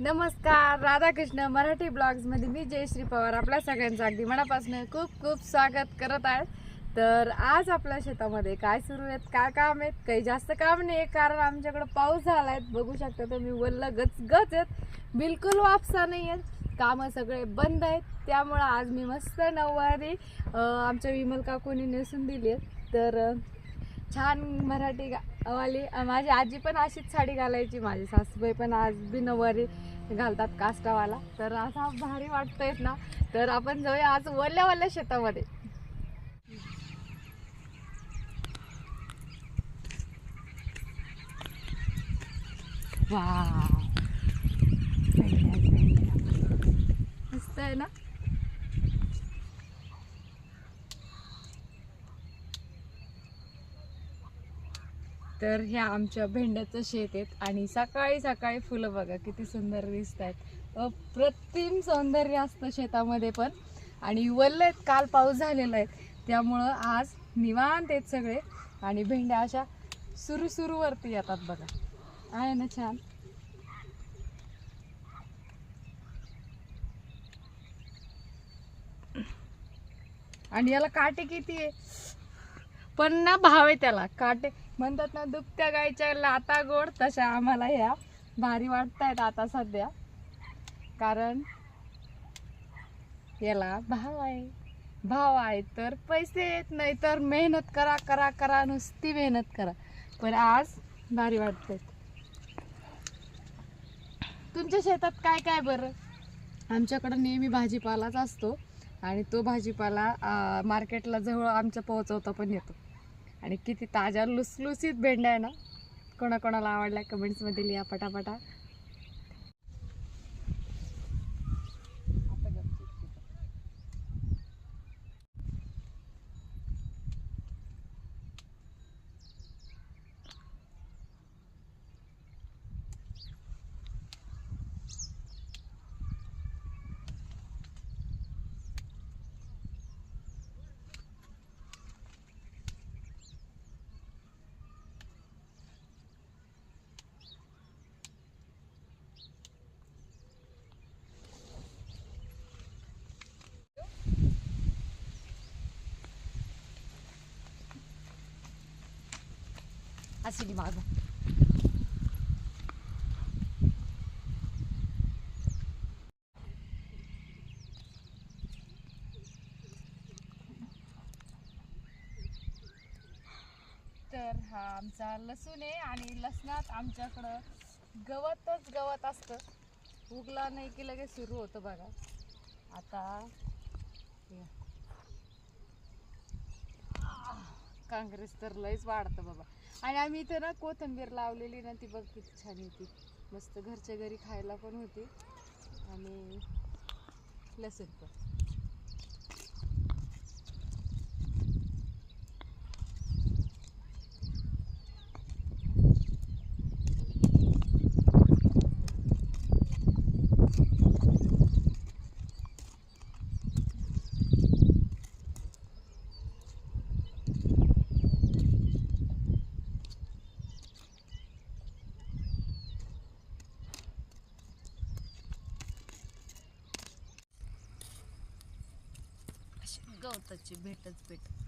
नमस्कार राधाकृष्ण मराठी ब्लॉग्समध्ये मी जयश्री पवार आपल्या सगळ्यांचं अगदी मनापासून खूप खूप स्वागत करत आहे. तर आज आपल्या शेतामध्ये काय सुरू आहेत काय काम आहेत? काही जास्त काम नाही कारण आमच्याकडं पाऊस झाला आहे बघू शकता तुम्ही वल्ल गच गच आहेत. बिलकुल वापसा नाही आहेत. कामं सगळे बंद आहेत. त्यामुळं आज मी मस्त नऊवारी आमच्या विमल काकूनी नेसून दिली आहेत. तर छान मराठी गावाली माझी आजी पण अशीच साडी घालायची. माझी सासूबाई पण आज बी नऊवारी घालतात कास्टावाला. तर असा भारी वाटतोय ना. तर आपण जाऊया आज वल्ल्या वल्ल्या शेतामध्ये. वाव. मस्त आहे ना? तर ह्या आमच्या भेंड्याचं शेत आहेत आणि सकाळी सकाळी फुलं बघा किती सुंदर दिसत आहेत. अप्रतिम सौंदर्य असतं शेतामध्ये पण. आणि वल्ल आहेत काल पाऊस झालेला आहे. त्यामुळं आज निवांत आहेत सगळे. आणि भेंड्या अशा सुरू येतात बघा. आहे ना छान? आणि याला काटे किती आहे? पण ना भाव आहे त्याला. काटे म्हणतात ना दुभत्या गायच्या लाता गोड तशा आम्हाला ह्या भारी वाटतायत आता सध्या. कारण याला भाव आहे. भाव आहे तर पैसे येत नाही तर मेहनत करा करा करा नुसती मेहनत करा. पण आज भारी वाटते तुमच्या शेतात काय काय बरं? आमच्याकडं नेहमी भाजीपालाच असतो आणि तो भाजीपाला मार्केटला जवळ आमच्या पोहोचवता पण येतो. आणि किती ताज्या लुसलुसीत भेंड्या आहे ना? कोणाकोणाला आवडल्या? कमेंट्समध्ये लिहा पटापटा. असली मागं तर हा आमचा लसूण आहे आणि लसणात आमच्याकडं गवतच गवत असतं. उगला नाही की लगेच सुरू होतं बघा. आता काँग्रेस तर लयच वाढतं बाबा. आणि आम्ही इथं ना कोथिंबीर लावलेली ना ती बघ किती छान होती मस्त घरच्या घरी खायला पण होती. आणि लसूण पण. अशी भेटच भेट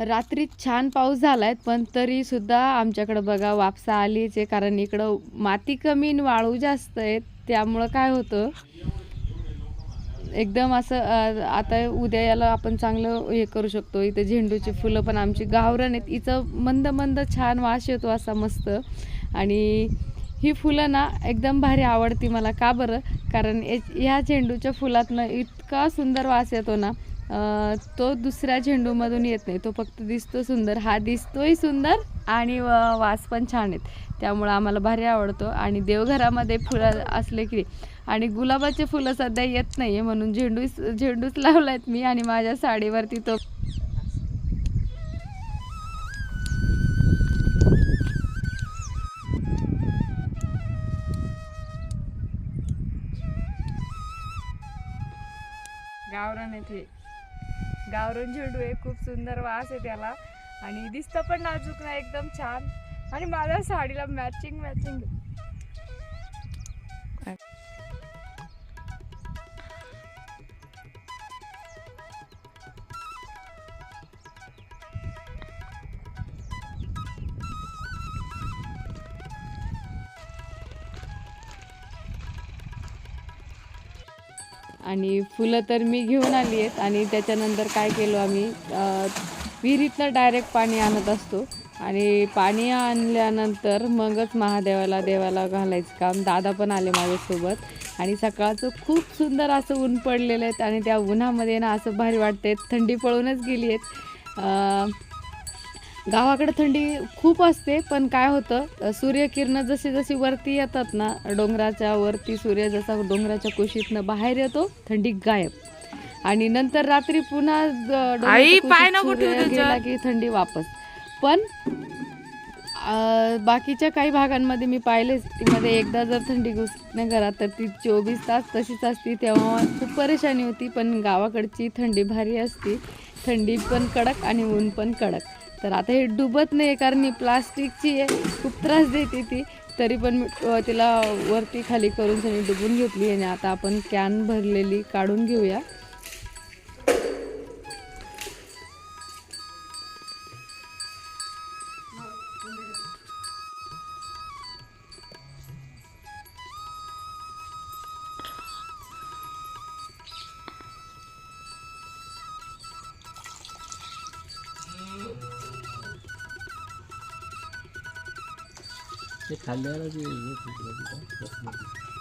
रात्री छान पाऊस झाला आहे पण तरीसुद्धा आमच्याकडं बघा वापसा आलीच आहे. कारण इकडं माती कमी आणि वाळू जास्त आहेत. त्यामुळं काय होतं? एकदम असं आता उद्या याला आपण चांगलं हे करू शकतो. इथं झेंडूची फुलं पण आमची गावरण आहेत. हिचं मंद मंद छान वास येतो असा मस्त. आणि ही फुलं ना एकदम भारी आवडती मला. का बरं? कारण या- ह्या झेंडूच्या फुलातनं इतका सुंदर वास येतो ना तो दुसऱ्या झेंडूमधून येत नाही. तो फक्त दिसतो सुंदर. हा दिसतोही सुंदर आणि वास पण छान आहेत. त्यामुळं आम्हाला भारी आवडतो. आणि देवघरामध्ये फुलं असले की आणि गुलाबाचे फुलं सध्या येत नाही आहे म्हणून झेंडूच झेंडूच लावलायत मी आणि माझ्या साडीवरती तो गावरान येथे ते झेंडू आहे खूप सुंदर वास आहे त्याला. आणि दिसतं पण नाजूक ना एकदम छान. आणि माझ्या साडीला मॅचिंग मॅचिंग आणि फुलं तर मी घेऊन आली आहेत आणि त्याच्यानंतर काय केलो आम्ही विहिरीतनं डायरेक्ट पाणी आणत असतो आणि पाणी आणल्यानंतर मगच महादेवाला देवाला घालायचं काम. दादा पण आले माझ्यासोबत आणि सकाळचं खूप सुंदर असं ऊन पडलेलं आहेत आणि त्या उन्हामध्ये ना असं भारी वाटते थंडी पळूनच गेली आहेत. गावाकडे थंडी खूप असते पण काय होतं सूर्यकिरणं जशी जशी वरती येतात ना डोंगराच्या वरती सूर्य जसा डोंगराच्या कुशीतनं बाहेर येतो थंडी गायब. आणि नंतर रात्री पुन्हा गेला. की थंडी वापस. पण बाकीच्या काही भागांमध्ये मी पाहिले मध्ये एकदा जर थंडी घुसणे घरात तर ती चोवीस तास तशीच असती. तेव्हा खूप परेशानी होती पण गावाकडची थंडी भारी असती. थंडी पण कडक आणि ऊन पण कडक. तर आता हे डुबत नाही कारण ही प्लास्टिकची आहे. खूप त्रास देते ती. तरी पण तिला वरती खाली करून सगळी डुबून घेतली आणि आता आपण कॅन भरलेली काढून घेऊया. ते खाल्ल्याला जे हे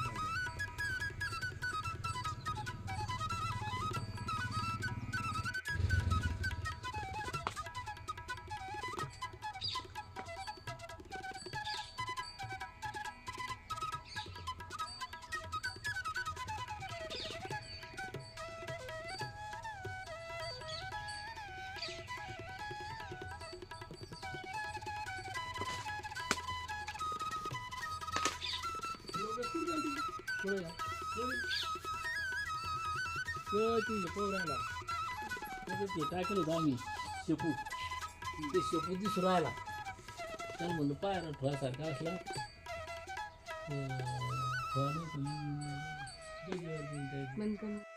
Şuraya. Götüyle kovrayla. Götüyle takılı dami. Sepu. ते शेपू दिसू राहिला त्याला म्हणलं पाय ना फळासारखा असला फळ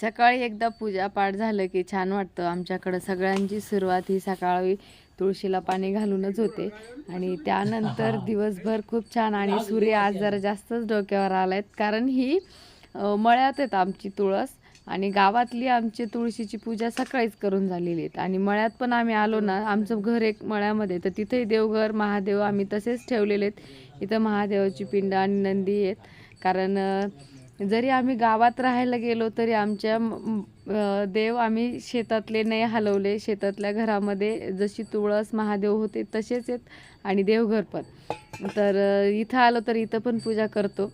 सकाळी एकदा पूजा पाठ झालं की छान वाटतं. आमच्याकडं सगळ्यांची सुरुवात ही सकाळी तुळशीला पाणी घालूनच होते. आणि त्यानंतर दिवसभर खूप छान आणि सूर्य आज जरा जास्तच डोक्यावर आलायत. कारण ही मळ्यात आहेत आमची तुळस आणि गावातली आमची तुळशीची पूजा सकाळीच करून झालेली आहेत. आणि मळ्यात पण आम्ही आलो ना आमचं घर एक मळ्यामध्ये तर तिथेही देवघर महादेव आम्ही तसेच ठेवलेले आहेत. इथं महादेवाची पिंड आणि नंदी आहेत. कारण जरी आम्ही गावात राहायला गेलो तरी आमच्या देव आम्ही शेतातले नाही हलवले. शेतातल्या घरामध्ये जशी तुळस महादेव होते तसेच आहेत आणि देवघर पण. तर इथं आलो तर इथं पण पूजा करतो.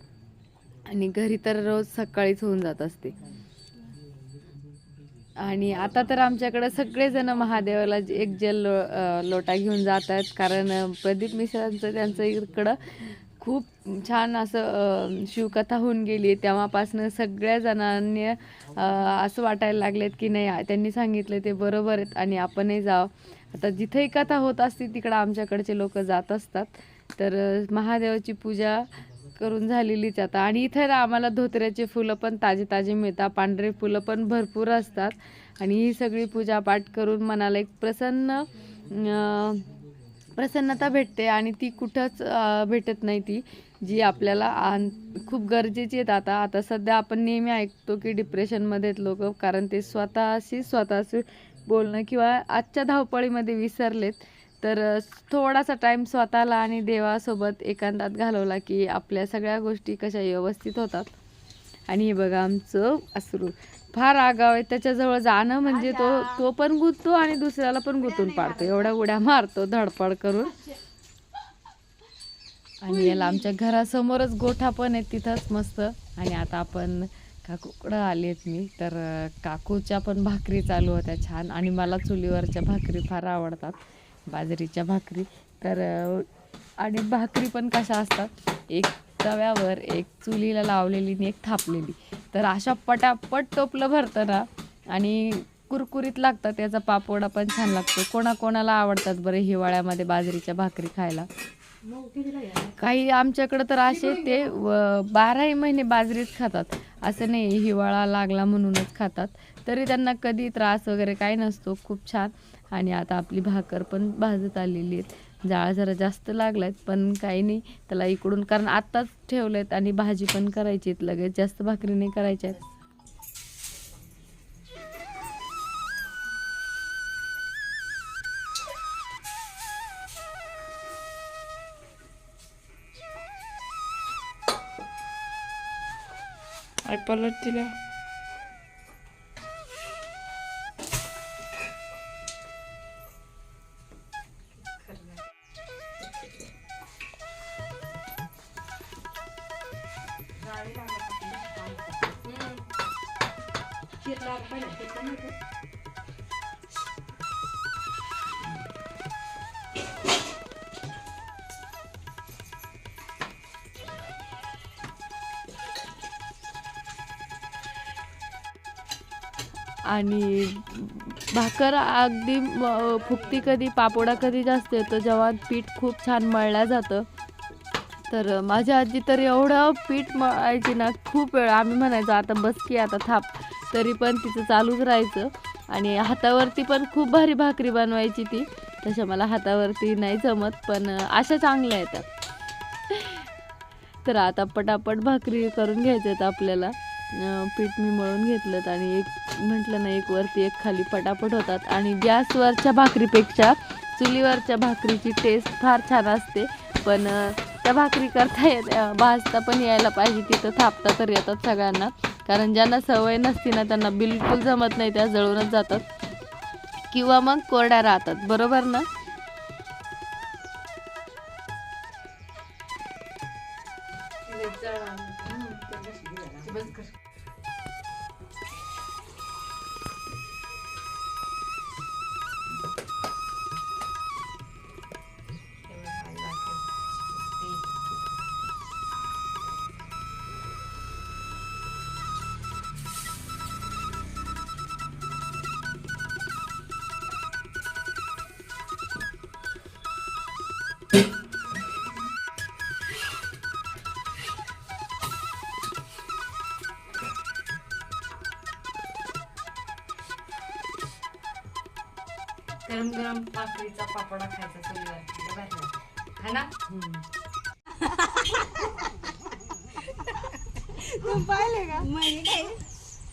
आणि घरी तर रोज सकाळीच होऊन जात असते. आणि आता तर आमच्याकडं सगळेजण महादेवाला एक जल लो लोटा घेऊन जात आहेत. कारण प्रदीप मिश्रांचं त्यांचं इकडं खूप छान असं शिवकथा होऊन गेली. तेव्हापासनं सगळ्या जणांनी असं वाटायला लागलेत की नाही त्यांनी सांगितलं ते बरोबर आहेत आणि आपणही जावं. आता जिथेही कथा होत असते तिकडं आमच्याकडचे लोक जात असतात. तर महादेवाची पूजा करून झालेलीच आता. आणि इथे ना आम्हाला धोत्र्याचे फुलं पण ताजे ताजे मिळतात. पांढरे फुलं पण भरपूर असतात. आणि ही सगळी पूजा पाठ करून मनाला एक प्रसन्न प्रसन्नता भेटते आणि ती कुठंच भेटत नाही ती जी आपल्याला आन- खूप गरजेची आहेत आता. आता सध्या आपण नेहमी ऐकतो की डिप्रेशनमध्ये आहेत लोक कारण ते स्वतःशी स्वतःशी बोलणं किंवा आजच्या धावपळीमध्ये विसरलेत तर थोडासा टाईम स्वतःला आणि देवासोबत एकांतात घालवला की आपल्या सगळ्या गोष्टी कशा व्यवस्थित होतात. आणि हे बघा आमचं असरू फार आगाव आहे. त्याच्याजवळ जाणं म्हणजे तो तो पण गुंततो आणि दुसऱ्याला पण गुंतून पाडतो. एवढ्या उड्या मारतो धडपड करून. आणि याला आमच्या घरासमोरच गोठा पण आहे तिथंच मस्त. आणि आता आपण काकूकडं आलेत मी? तर काकूच्या पण भाकरी चालू होत्या छान. आणि मला चुलीवरच्या भाकरी फार आवडतात. बाजरीच्या भाकरी. तर आणि भाकरी पण कशा असतात? एक तव्यावर एक चुलीला लावलेली आणि एक थापलेली. तर अशा पटापट टोपलं भरतं ना आणि कुरकुरीत लागतात त्याचा पापोडा पण छान लागतो. कोणाकोणाला आवडतात बरं हिवाळ्यामध्ये बाजरीच्या भाकरी खायला? काही आमच्याकडं तर असे ते बाराही महिने बाजरीच खातात. असं नाही हिवाळा लागला म्हणूनच खातात. तरी त्यांना कधी त्रास वगैरे काही नसतो. खूप छान. आणि आता आपली भाकर पण भाजत आलेली आहेत. जाळ जरा जास्त लागलायत पण काही नाही. त्याला इकडून कारण आत्ताच ठेवलेत आणि भाजी पण करायची आहेत लगेच. जास्त भाकरी नाही करायच्या आहेत आई पलट तिला आणि भाकर अगदी फुकती कधी पापोडा कधी जास्त येतो जेव्हा पीठ खूप छान मळलं जातं. तर माझ्या आजी तर एवढं पीठ मळायची ना खूप वेळ. आम्ही म्हणायचो आता बस की आता थाप तरी पण तिचं चालूच राहायचं. आणि हातावरती पण खूप भारी भाकरी बनवायची ती. तशा मला हातावरती नाही जमत पण अशा चांगल्या येतात. तर आता पटापट भाकरी करून घ्यायच्यात आपल्याला. पीठ मी मळून घेतलं आणि एक म्हटलं ना एक वरती एक खाली पटापट होतात. आणि गॅसवरच्या भाकरीपेक्षा चुलीवरच्या भाकरीची टेस्ट फार छान असते. पण त्या भाकरी करता येत भाजता पण यायला पाहिजे. तिथं थापता तर येतात सगळ्यांना. कारण ज्यांना सवय नसती ना त्यांना बिलकुल जमत नाही त्या जळूनच जातात. किंवा मग कोरड्या राहतात. बरोबर ना? गरम गरम भाकरीचा पापडा खायचा चुलीवर है ना? तू पाहिले का?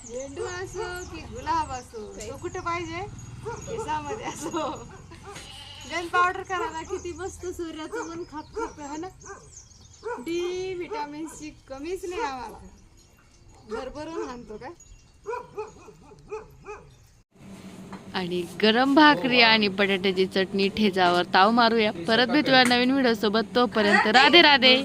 झेंडू असो की गुलाब असो तो कुठे पाहिजे केसामध्ये असो. गन पावडर करायला किती मस्त सूर्याचं पण खात खात है ना? डी विटामिन ची कमीच नाही आम्हाला. भरभरून आणतो का? आणि गरम भाकरी आणि बटाट्याची चटणी ठेचावर ताव मारूया. परत भेटूया नवीन व्हिडिओ सोबत तोपर्यंत राधे राधे.